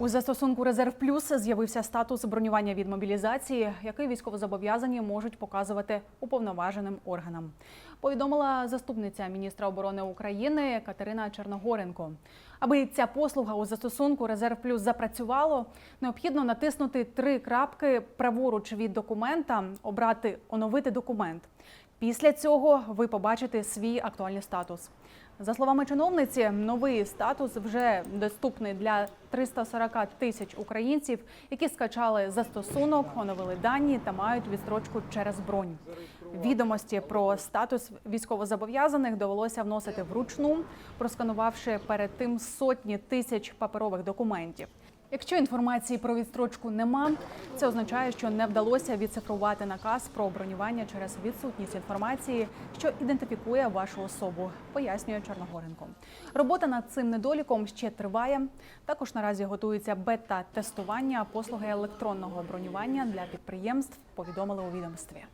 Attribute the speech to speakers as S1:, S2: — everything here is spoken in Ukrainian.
S1: У застосунку Резерв Плюс з'явився статус бронювання від мобілізації, який військовозобов'язані можуть показувати уповноваженим органам. Повідомила заступниця міністра оборони України Катерина Черногоренко. Аби ця послуга у застосунку Резерв Плюс запрацювало, необхідно натиснути три крапки праворуч від документа, обрати оновити документ. Після цього ви побачите свій актуальний статус. За словами чиновниці, новий статус вже доступний для 340 тисяч українців, які скачали застосунок, оновили дані та мають відстрочку через бронь. Відомості про статус військовозобов'язаних довелося вносити вручну, просканувавши перед тим сотні тисяч паперових документів. Якщо інформації про відстрочку нема, це означає, що не вдалося відцифрувати наказ про бронювання через відсутність інформації, що ідентифікує вашу особу, пояснює Чорногоренко. Робота над цим недоліком ще триває. Також наразі готується бета-тестування послуги електронного бронювання для підприємств. Повідомили у відомстві.